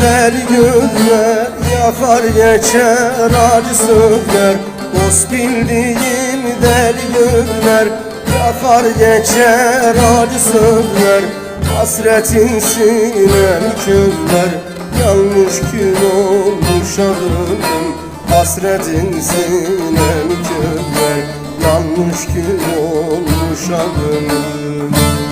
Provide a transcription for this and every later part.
deli günler Yakar geçer acı sözler Dost bildiğim deli günler Yakar geçer acı sözler Hasretin sinemi közler Yanlış gün olmuş adımım. Hasretin sinemi közler Yanlış gün olmuş adımım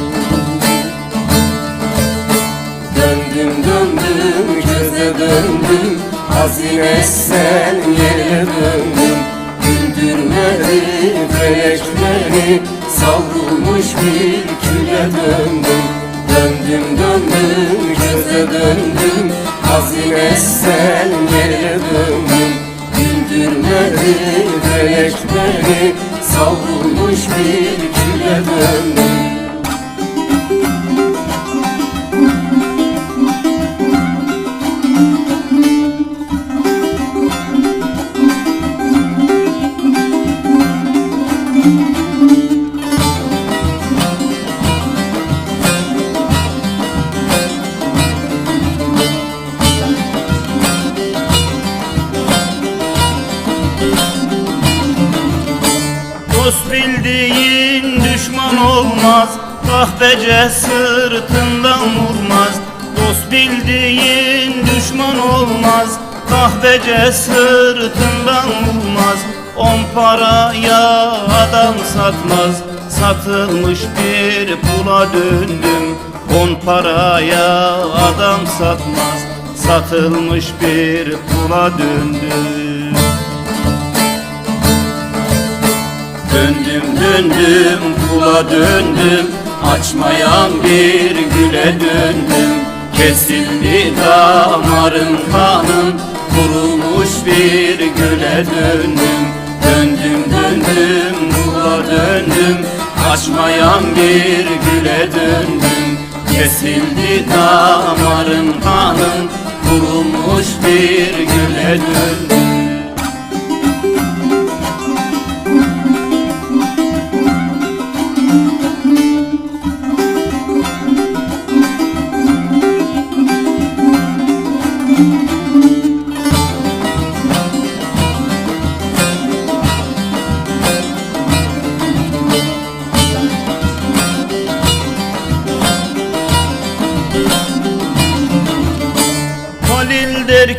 döndüm göze döndüm Hazine sen yere döndüm. Güldürmedi felek beni Savrulmuş bir küle döndüm. Döndüm döndüm göze döndüm Hazine sen yere döndüm. Güldürmedi felek Savrulmuş bir küle döndüm Dost bildiğin düşman olmaz Kahpece sırtından vurmaz. Dost bildiğin düşman olmaz Kahpece sırtından vurmaz On paraya adam satmaz. Satılmış bir pula döndüm. On paraya adam satmaz. Satılmış bir pula döndüm. Döndüm döndüm kula döndüm. Açmayan bir güle döndüm. Kesildi damarım kanım. Kurumuş bir güle döndüm Döndüm döndüm kula döndüm. Açmayan bir güle döndüm. Kesildi damarım kanım Kurumuş bir güle döndüm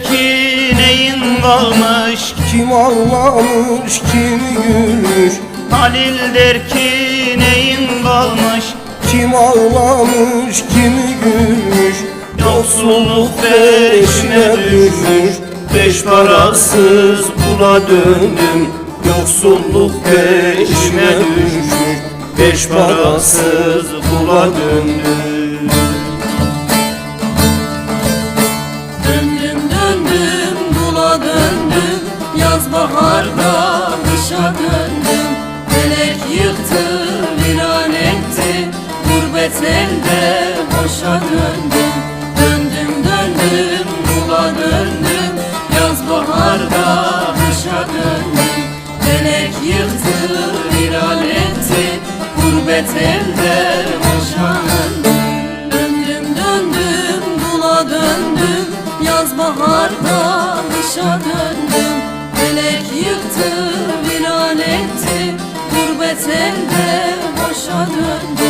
ki neyin kalmış? Kim ağlamış kim gülmüş? Halil der ki neyin kalmış? Kim ağlamış kimi gülmüş? Yoksulluk peşine düşmüş. Beş parasız kula döndüm. Yoksulluk peşime düşmüş. Beş parasız kula döndüm Döndüm baharda kışa döndüm. Felek yıktı viran etti. Gurbet elde boşa döndüm. Döndüm döndüm bula döndüm. Yaz baharda kışa döndüm. Felek yıktı viran etti. Gurbet elde boşa döndüm. Döndüm döndüm bula döndüm. Yaz baharda kışa döndüm Felek yıktı viran etti Gurbet elde Döndüm döndüm